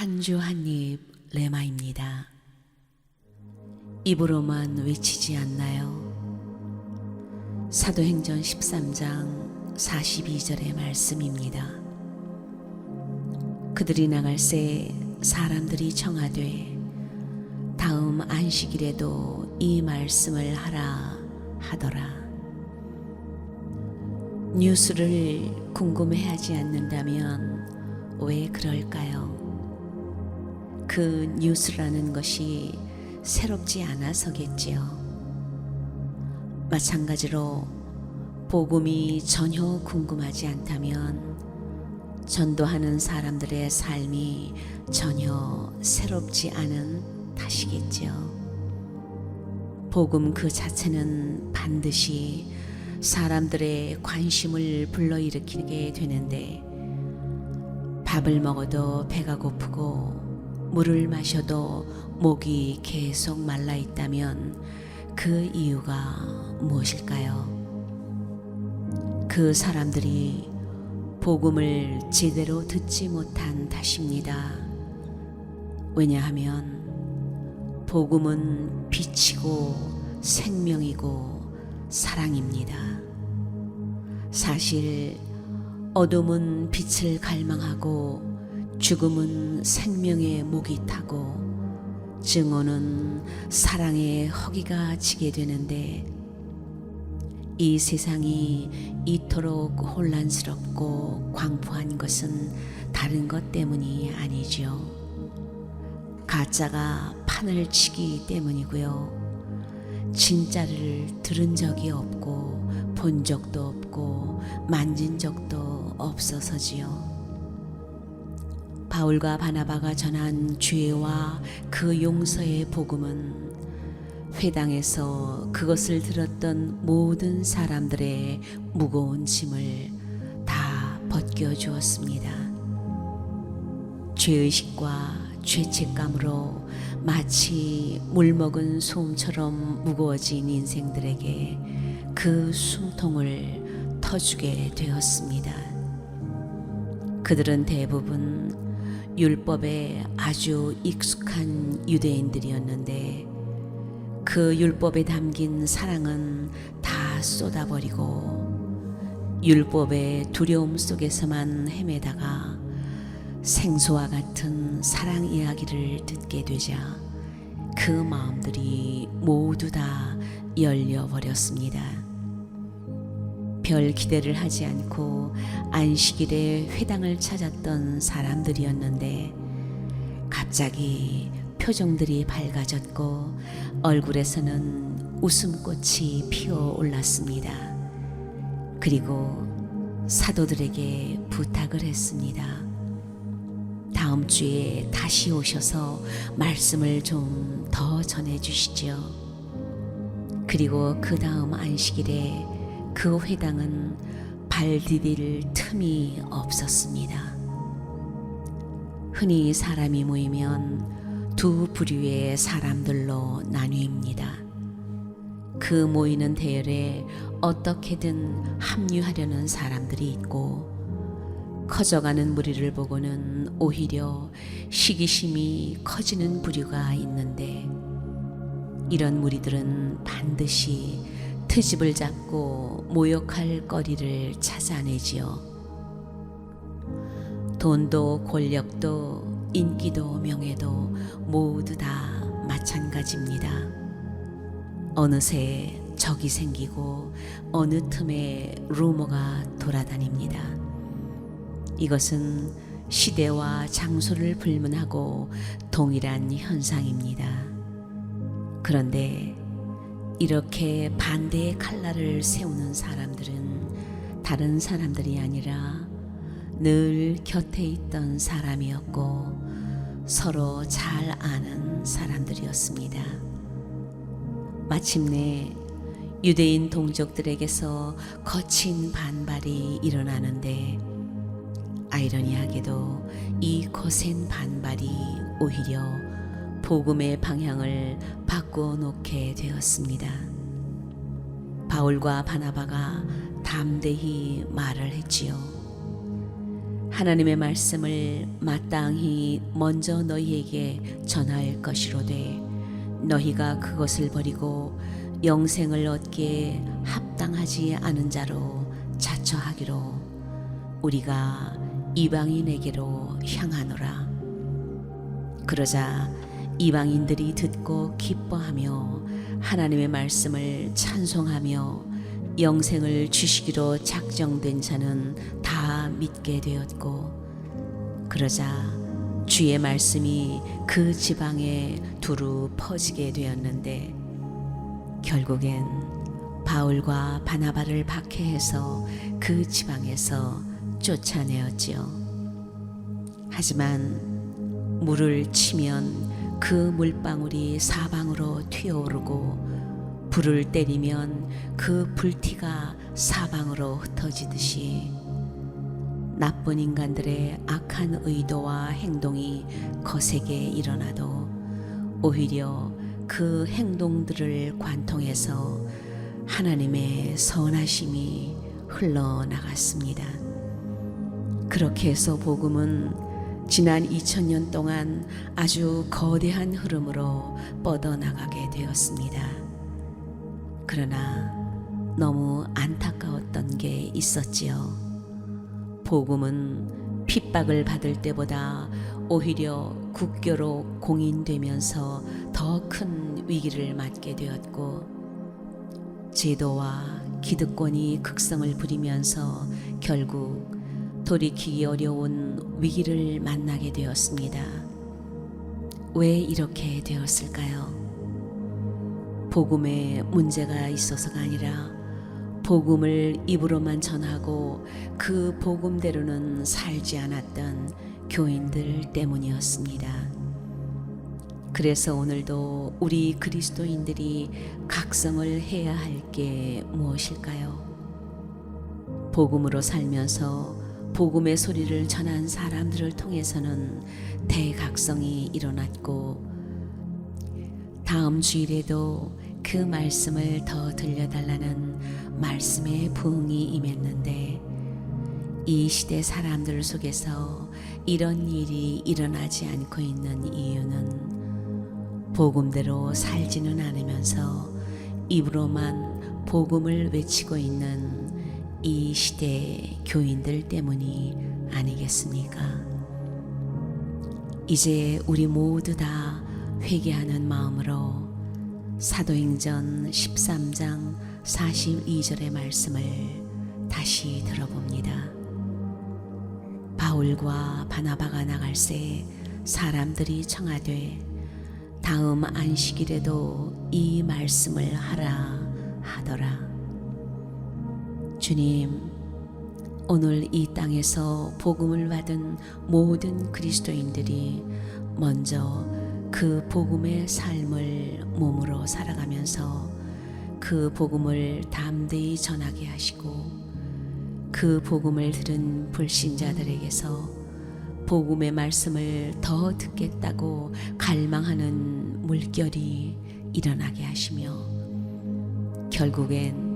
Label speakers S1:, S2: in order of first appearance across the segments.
S1: 한 주 한 입 레마입니다. 입으로만 외치지 않나요? 사도행전 13장 42절의 말씀입니다. 그들이 나갈 새 사람들이 청하되 다음 안식일에도 이 말씀을 하라 하더라. 뉴스를 궁금해하지 않는다면 왜 그럴까요? 그 뉴스라는 것이 새롭지 않아서겠지요. 마찬가지로 복음이 전혀 궁금하지 않다면 전도하는 사람들의 삶이 전혀 새롭지 않은 탓이겠지요. 복음 그 자체는 반드시 사람들의 관심을 불러일으키게 되는데 밥을 먹어도 배가 고프고 물을 마셔도 목이 계속 말라 있다면 그 이유가 무엇일까요? 그 사람들이 복음을 제대로 듣지 못한 탓입니다. 왜냐하면 복음은 빛이고 생명이고 사랑입니다. 사실 어둠은 빛을 갈망하고 죽음은 생명의 목이 타고 증오는 사랑의 허기가 지게 되는데 이 세상이 이토록 혼란스럽고 광포한 것은 다른 것 때문이 아니죠. 가짜가 판을 치기 때문이고요. 진짜를 들은 적이 없고 본 적도 없고 만진 적도 없어서지요. 바울과 바나바가 전한 죄와 그 용서의 복음은 회당에서 그것을 들었던 모든 사람들의 무거운 짐을 다 벗겨 주었습니다. 죄의식과 죄책감으로 마치 물먹은 솜처럼 무거워진 인생들에게 그 숨통을 터주게 되었습니다. 그들은 대부분 율법에 아주 익숙한 유대인들이었는데 그 율법에 담긴 사랑은 다 쏟아버리고 율법의 두려움 속에서만 헤매다가 생소와 같은 사랑 이야기를 듣게 되자 그 마음들이 모두 다 열려버렸습니다. 별 기대를 하지 않고 안식일에 회당을 찾았던 사람들이었는데 갑자기 표정들이 밝아졌고 얼굴에서는 웃음꽃이 피어 올랐습니다. 그리고 사도들에게 부탁을 했습니다. 다음 주에 다시 오셔서 말씀을 좀 더 전해 주시죠. 그리고 그 다음 안식일에 그 회당은 발 디딜 틈이 없었습니다. 흔히 사람이 모이면 두 부류의 사람들로 나뉘입니다. 그 모이는 대열에 어떻게든 합류하려는 사람들이 있고 커져가는 무리를 보고는 오히려 시기심이 커지는 부류가 있는데 이런 무리들은 반드시 트집을 잡고 모욕할 거리를 찾아내지요. 돈도 권력도 인기도 명예도 모두 다 마찬가지입니다. 어느새 적이 생기고 어느 틈에 루머가 돌아다닙니다. 이것은 시대와 장소를 불문하고 동일한 현상입니다. 그런데 이렇게 반대의 칼날을 세우는 사람들은 다른 사람들이 아니라 늘 곁에 있던 사람이었고 서로 잘 아는 사람들이었습니다. 마침내 유대인 동족들에게서 거친 반발이 일어나는데 아이러니하게도 이 거센 반발이 오히려 복음의 방향을 바꾸어 놓게 되었습니다. 바울과 바나바가 담대히 말을 했지요. 하나님의 말씀을 마땅히 먼저 너희에게 전할 것이로되 너희가 그것을 버리고 영생을 얻기에 합당하지 않은 자로 자처하기로 우리가 이방인에게로 향하노라 그러자 이방인들이 듣고 기뻐하며 하나님의 말씀을 찬송하며 영생을 주시기로 작정된 자는 다 믿게 되었고 그러자 주의 말씀이 그 지방에 두루 퍼지게 되었는데 결국엔 바울과 바나바를 박해해서 그 지방에서 쫓아내었지요. 하지만 물을 치면 그 물방울이 사방으로 튀어오르고 불을 때리면 그 불티가 사방으로 흩어지듯이 나쁜 인간들의 악한 의도와 행동이 거세게 일어나도 오히려 그 행동들을 관통해서 하나님의 선하심이 흘러나갔습니다. 그렇게 해서 복음은 지난 2000년 동안 아주 거대한 흐름으로 뻗어나가게 되었습니다. 그러나 너무 안타까웠던 게 있었지요. 복음은 핍박을 받을 때보다 오히려 국교로 공인되면서 더 큰 위기를 맞게 되었고 제도와 기득권이 극성을 부리면서 결국 돌이키기 어려운 위기를 만나게 되었습니다. 왜 이렇게 되었을까요? 복음에 문제가 있어서가 아니라 복음을 입으로만 전하고 그 복음대로는 살지 않았던 교인들 때문이었습니다. 그래서 오늘도 우리 그리스도인들이 각성을 해야 할 게 무엇일까요? 복음으로 살면서 복음의 소리를 전한 사람들을 통해서는 대각성이 일어났고 다음 주일에도 그 말씀을 더 들려달라는 말씀의 부흥이 임했는데 이 시대 사람들 속에서 이런 일이 일어나지 않고 있는 이유는 복음대로 살지는 않으면서 입으로만 복음을 외치고 있는 이 시대 교인들 때문이 아니겠습니까? 이제 우리 모두 다 회개하는 마음으로 사도행전 13장 42절의 말씀을 다시 들어봅니다. 바울과 바나바가 나갈 새 사람들이 청하되 다음 안식일에도 이 말씀을 하라 하더라. 주님, 오늘 이 땅에서 복음을 받은 모든 그리스도인들이 먼저 그 복음의 삶을 몸으로 살아가면서 그 복음을 담대히 전하게 하시고 그 복음을 들은 불신자들에게서 복음의 말씀을 더 듣겠다고 갈망하는 물결이 일어나게 하시며 결국엔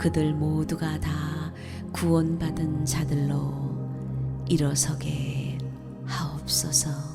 S1: 그들 모두가 다 구원받은 자들로 일어서게 하옵소서.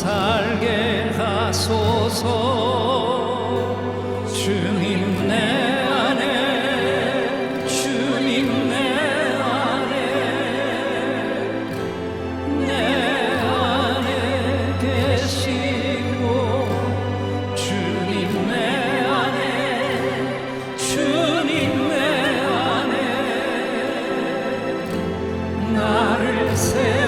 S2: 살게 하소서. 주님 내 안에 주님 내 안에 내 안에 계시고 주님 내 안에 주님 내 안에 나를 세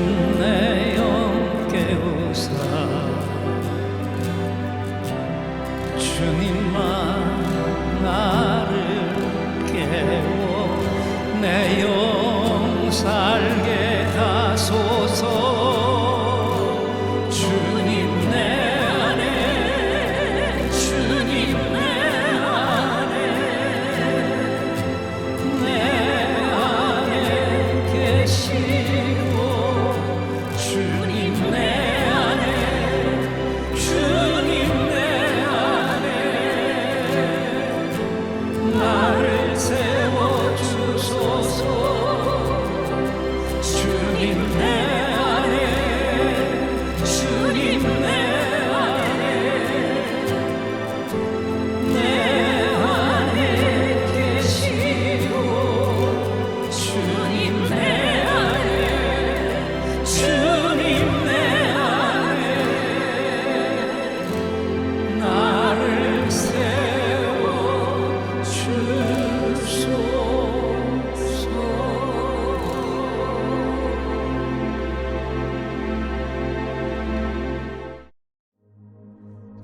S2: and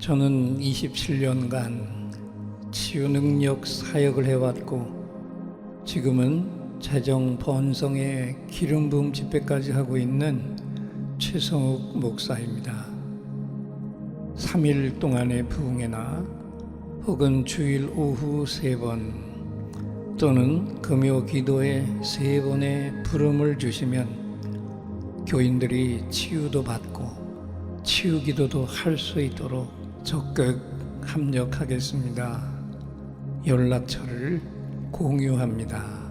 S2: 저는 27년간 치유 능력 사역을 해왔고 지금은 재정 번성의 기름 부음 집회까지 하고 있는 최성욱 목사입니다. 3일 동안의 부흥회나 혹은 주일 오후 세번 또는 금요 기도에 세 번의 부름을 주시면 교인들이 치유도 받고 치유 기도도 할 수 있도록 적극 합력하겠습니다. 연락처를 공유합니다.